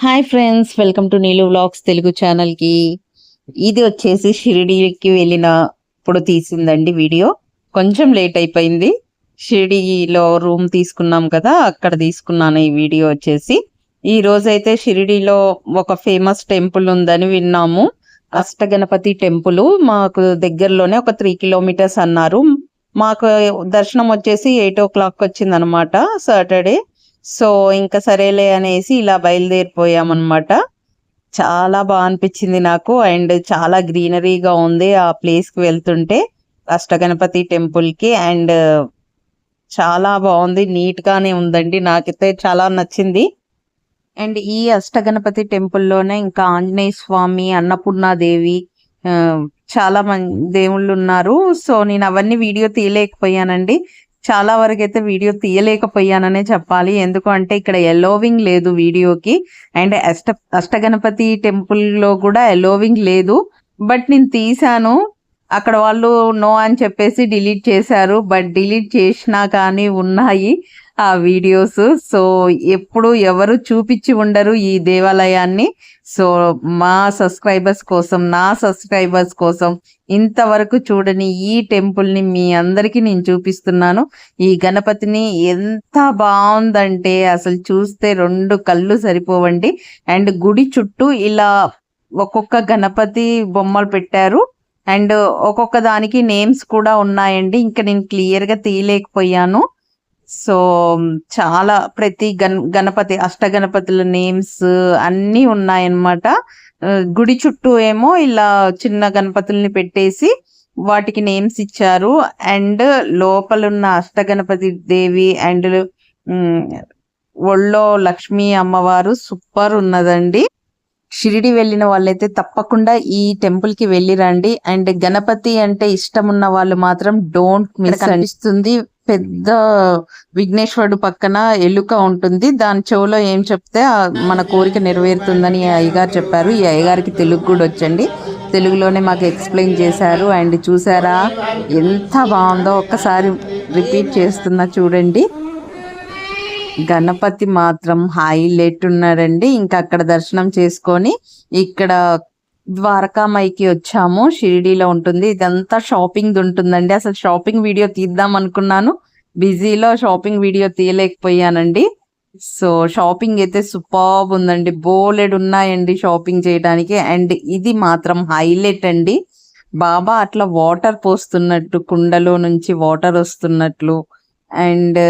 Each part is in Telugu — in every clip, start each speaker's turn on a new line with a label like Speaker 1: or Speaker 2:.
Speaker 1: Hi friends welcome to Neelu vlogs Telugu ఛానల్కి ఇది వచ్చేసి షిరిడీకి వెళ్ళినప్పుడు తీసిందండి వీడియో. కొంచెం లేట్ అయిపోయింది. షిరిడీలో రూమ్ తీసుకున్నాం కదా అక్కడ తీసుకున్నాను ఈ వీడియో వచ్చేసి. ఈ రోజైతే షిరిడీలో ఒక ఫేమస్ టెంపుల్ ఉందని విన్నాము. అష్టగణపతి టెంపుల్ మాకు దగ్గరలోనే ఒక త్రీ కిలోమీటర్స్ అన్నారు. మాకు దర్శనం వచ్చేసి ఎయిట్ ఓ క్లాక్ వచ్చింది అనమాట సాటర్డే. సో ఇంకా సరేలే అనేసి ఇలా బయలుదేరిపోయామన్నమాట. చాలా బాగా అనిపించింది నాకు. అండ్ చాలా గ్రీనరీగా ఉంది ఆ ప్లేస్కి వెళ్తుంటే అష్టగణపతి టెంపుల్కి. అండ్ చాలా బాగుంది. నీట్గానే ఉందండి. నాకైతే చాలా నచ్చింది. అండ్ ఈ అష్టగణపతి టెంపుల్లోనే ఇంకా ఆంజనేయ స్వామి అన్నపూర్ణాదేవి చాలా మంది దేవుళ్ళు ఉన్నారు సో నేను అవన్నీ వీడియో తీయలేకపోయానండి. చాలా వరకు అయితే వీడియో తీయలేకపోయాననే చెప్పాలి. ఎందుకు అంటే ఇక్కడ ఎలోవింగ్ లేదు వీడియోకి. అండ్ అష్ట అష్టగణపతి టెంపుల్లో కూడా ఎలోవింగ్ లేదు. బట్ నేను తీశాను. అక్కడ వాళ్ళు నో అని చెప్పేసి డిలీట్ చేశారు. బట్ డిలీట్ చేసినా కానీ ఉన్నాయి ఆ వీడియోస్. సో ఎప్పుడు ఎవరు చూపించి ఉండరు ఈ దేవాలయాన్ని. సో మా సబ్స్క్రైబర్స్ కోసం నా సబ్స్క్రైబర్స్ కోసం ఇంతవరకు చూడని ఈ టెంపుల్ని మీ అందరికీ నేను చూపిస్తున్నాను. ఈ గణపతిని ఎంత బాగుందంటే అసలు చూస్తే రెండు కళ్ళు సరిపోవండి. అండ్ గుడి చుట్టూ ఇలా ఒక్కొక్క గణపతి బొమ్మలు పెట్టారు. అండ్ ఒక్కొక్క దానికి నేమ్స్ కూడా ఉన్నాయండి. ఇంకా నేను క్లియర్గా తీయలేకపోయాను. సో చాలా ప్రతి గణ గణపతి అష్టగణపతుల నేమ్స్ అన్నీ ఉన్నాయన్నమాట. గుడి చుట్టూ ఏమో ఇలా చిన్న గణపతుల్ని పెట్టేసి వాటికి నేమ్స్ ఇచ్చారు. అండ్ లోపలున్న అష్టగణపతి దేవి అండ్ ఒళ్ళో లక్ష్మీ అమ్మవారు సూపర్ ఉన్నదండి. షిరిడి వెళ్ళిన వాళ్ళైతే తప్పకుండా ఈ టెంపుల్కి వెళ్ళి రండి. అండ్ గణపతి అంటే ఇష్టం ఉన్న వాళ్ళు మాత్రం డోంట్ మిస్ అనిపిస్తుంది పెద్ద విఘ్నేశ్వరుడు పక్కన ఎలుక ఉంటుంది. దాని చెవులో ఏం చెప్తే మన కోరిక నెరవేరుతుందని ఈ అయ్యగారు చెప్పారు. ఈ అయ్యగారికి తెలుగు కూడా వచ్చండి. తెలుగులోనే మాకు ఎక్స్ప్లెయిన్ చేశారు. అండ్ చూసారా ఎంత బాగుందో ఒక్కసారి రిపీట్ చేస్తున్నా చూడండి. గణపతి మాత్రం హైలైట్ ఉన్నాడండి ఇంకా అక్కడ దర్శనం చేసుకొని ఇక్కడ ద్వారకామైకి వచ్చాము. షిరిడీలో ఉంటుంది. ఇదంతా షాపింగ్ ఉంటుందండి. అసలు షాపింగ్ వీడియో తీద్దాం అనుకున్నాను. బిజీలో షాపింగ్ వీడియో తీయలేకపోయానండి. సో షాపింగ్ అయితే సూపర్ ఉందండి. బోలెడ్ ఉన్నాయండి షాపింగ్ చేయడానికి అండ్ ఇది మాత్రం హైలైట్ అండి. బాబా అట్లా వాటర్ పోస్తున్నట్టు కుండలో నుంచి వాటర్ వస్తున్నట్లు. అండ్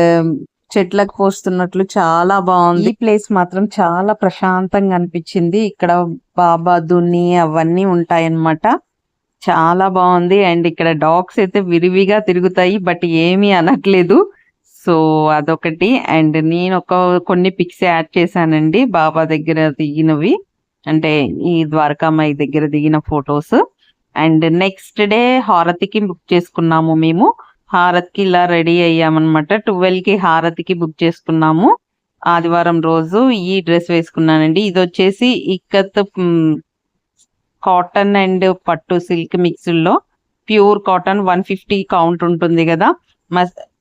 Speaker 1: చెట్లకు పోస్తున్నట్లు చాలా బాగుంది. ఈ ప్లేస్ మాత్రం చాలా ప్రశాంతంగా అనిపించింది. ఇక్కడ బాబా దున్ని అవన్నీ ఉంటాయన్నమాట. చాలా బాగుంది. అండ్ ఇక్కడ డాగ్స్ అయితే విరివిగా తిరుగుతాయి బట్ ఏమీ అనట్లేదు. సో అదొకటి. అండ్ నేను ఒక కొన్ని పిక్స్ యాడ్ చేశానండి. బాబా దగ్గర దిగినవి. అంటే ఈ ద్వారకామాయి దగ్గర దిగిన ఫొటోస్. అండ్ నెక్స్ట్ డే హారతికి బుక్ చేసుకున్నాము మేము. హారతికి ఇలా రెడీ అయ్యామన్నమాట. ట్వెల్వ్కి హారతికి బుక్ చేసుకున్నాము. ఆదివారం రోజు ఈ డ్రెస్ వేసుకున్నానండి. ఇది వచ్చేసి ఇక్కత్ కాటన్ అండ్ పట్టు silk మిక్స్లో pure cotton one fifty count ఉంటుంది కదా.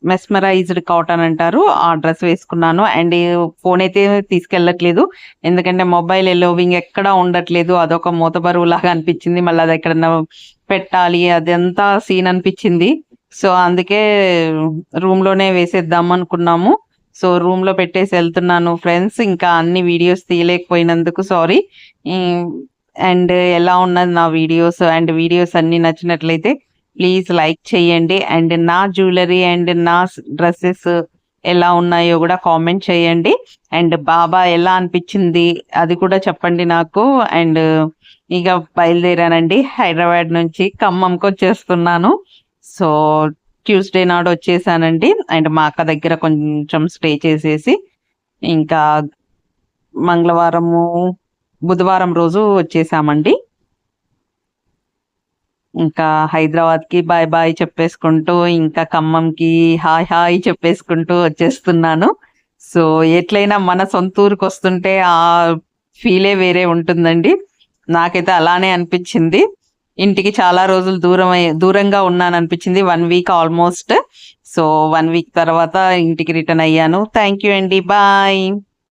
Speaker 1: మెస్మరైజ్డ్ కాటన్ అంటారు. ఆ డ్రెస్ వేసుకున్నాను. అండ్ ఫోన్ అయితే తీసుకెళ్ళట్లేదు. ఎందుకంటే మొబైల్ ఎలోవింగ్ ఎక్కడా ఉండట్లేదు. అదొక మూతబరువు లాగా అనిపించింది. మళ్ళీ అది ఎక్కడన్నా పెట్టాలి. అదంతా సీన్ అనిపించింది. సో అందుకే రూమ్లోనే వేసేద్దాం అనుకున్నాము. సో రూమ్లో పెట్టేసి వెళ్తున్నాను ఫ్రెండ్స్. ఇంకా అన్ని వీడియోస్ తీయలేకపోయినందుకు సారీ. అండ్ ఎలా ఉన్నది నా వీడియోస్ అండ్ వీడియోస్ అన్ని నచ్చినట్లయితే ప్లీజ్ లైక్ చేయండి. అండ్ నా జ్యువెలరీ అండ్ నా డ్రెస్సెస్ ఎలా ఉన్నాయో కూడా కామెంట్ చేయండి. అండ్ బాబా ఎలా అనిపించింది అది కూడా చెప్పండి నాకు. అండ్ ఇక బయలుదేరానండి హైదరాబాద్ నుంచి ఖమ్మంకి వచ్చేస్తున్నాను. సో ట్యూస్డే నాడు వచ్చేసానండి. అండ్ మా అక్క దగ్గర కొంచెం స్టే చేసేసి ఇంకా మంగళవారము బుధవారం రోజు వచ్చేసామండి. ఇంకా హైదరాబాద్కి బాయ్ బాయ్ చెప్పేసుకుంటూ ఇంకా ఖమ్మంకి హాయ్ హాయ్ చెప్పేసుకుంటూ వచ్చేస్తున్నాను. సో ఎట్లయినా మన సొంత ఊరికి వస్తుంటే ఆ ఫీలే వేరే ఉంటుందండి. నాకైతే అలానే అనిపించింది. ఇంటికి చాలా రోజులు దూరం దూరంగా ఉన్నాను అనిపించింది one week almost so one week తర్వాత ఇంటికి రిటర్న్ అయ్యాను. థ్యాంక్ యూ అండి. బాయ్